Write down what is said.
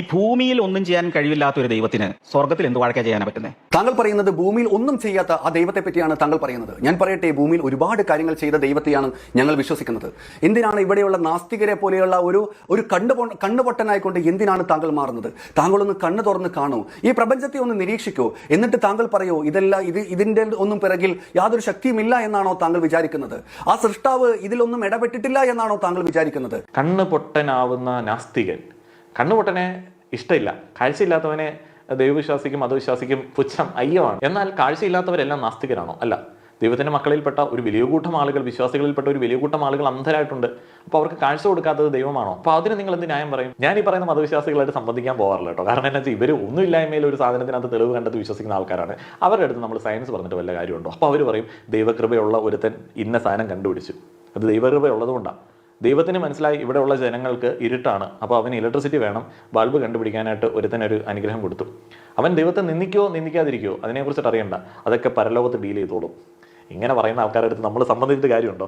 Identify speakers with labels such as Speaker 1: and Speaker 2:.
Speaker 1: ഈ ഭൂമിയിൽ ഒന്നും ചെയ്യാൻ കഴിവില്ലാത്ത ഒരു ദൈവത്തിന് സ്വർഗത്തിൽ എന്ത് വഴക്കാ ചെയ്യാൻ പറ്റുന്നത്
Speaker 2: താങ്കൾ പറയുന്നത് ഭൂമിയിൽ ഒന്നും ചെയ്യാത്ത ആ ദൈവത്തെ പറ്റിയാണ് താങ്കൾ പറയുന്നത്. ഞാൻ പറയട്ടെ ഭൂമിയിൽ ഒരുപാട് കാര്യങ്ങൾ ചെയ്ത ദൈവത്തെയാണ് ഞങ്ങൾ വിശ്വസിക്കുന്നത്. എന്തിനാണ് ഇവിടെയുള്ള നാസ്തികരെ പോലെയുള്ള ഒരു ഒരു കണ്ണു കണ്ണുപൊട്ടനായിക്കൊണ്ട് എന്തിനാണ് താങ്കൾ മാറുന്നത്? താങ്കളൊന്ന് കണ്ണു തുറന്ന് കാണൂ. ഈ പ്രപഞ്ചത്തെ ഒന്ന് നിരീക്ഷിക്കൂ. എന്നിട്ട് താങ്കൾ പറയൂ ഇതെല്ലാം ഇത് ഇതിന്റെ ഒന്നും പിറകിൽ യാതൊരു ശക്തിയുമില്ല എന്നാണോ താങ്കൾ വിചാരിക്കുന്നത്? ആ സൃഷ്ടാവ് ഇതിലൊന്നും ഇടപെട്ടിട്ടില്ല എന്നാണോ താങ്കൾ വിചാരിക്കുന്നത്?
Speaker 3: കണ്ണു പൊട്ടനാവുന്ന നാസ്തികൻ കണ്ണ് പൊട്ടനെ ഇഷ്ടമില്ല. കാഴ്ചയില്ലാത്തവനെ ദൈവവിശ്വാസിക്കും മതവിശ്വാസിക്കും പുച്ഛം അയ്യമാണ്. എന്നാൽ കാഴ്ചയില്ലാത്തവരെല്ലാം നാസ്തികരാണോ? അല്ല. ദൈവത്തിന്റെ മക്കളിൽപ്പെട്ട ഒരു വലിയ കൂട്ടം ആളുകൾ വിശ്വാസികളിൽപ്പെട്ട ഒരു വലിയ കൂട്ടം ആളുകൾ അന്ധരായിട്ടുണ്ട്. അപ്പോൾ അവർക്ക് കാഴ്ച കൊടുക്കാത്തത് ദൈവമാണോ? അപ്പോൾ അതിന് നിങ്ങൾ എന്ത് ന്യായം പറയും? ഞാൻ ഈ പറയുന്ന മതവിശ്വാസികളായിട്ട് സംബന്ധിക്കാൻ പോകാറില്ല കേട്ടോ. കാരണം എന്താ വെച്ചാൽ ഇവർ ഒന്നുമില്ലായ്മയിൽ ഒരു സാധനത്തിനകത്ത് തെളിവ് കണ്ടെത്തി വിശ്വസിക്കുന്ന ആൾക്കാരാണ്. അവരുടെ അടുത്ത് നമ്മൾ സയൻസ് പറഞ്ഞിട്ട് വല്ല കാര്യമുണ്ടോ? അപ്പോൾ അവർ പറയും ദൈവകൃപയുള്ള ഒരുത്തൻ ഇന്ന സാധനം കണ്ടുപിടിച്ചു. അത് ദൈവകൃപ ഉള്ളതുകൊണ്ടാണ് ദൈവത്തിന് മനസ്സിലായി ഇവിടെയുള്ള ജനങ്ങൾക്ക് ഇരുട്ടാണ്. അപ്പോൾ അവന് ഇലക്ട്രിസിറ്റി വേണം. ബൾബ് കണ്ടുപിടിക്കാനായിട്ട് ഒരുത്തനൊരു അനുഗ്രഹം കൊടുത്തു. അവൻ ദൈവത്തെ നിന്ദിക്കോ നിന്ദിക്കാതിരിക്കോ അതിനെക്കുറിച്ചിട്ട് അറിയണ്ട. അതൊക്കെ പരലോകത്ത് ഡീൽ ചെയ്തോളും. ഇങ്ങനെ പറയുന്ന ആൾക്കാരുടെ അടുത്ത് നമ്മൾ സംബന്ധിച്ചിട്ട് കാര്യമുണ്ടോ?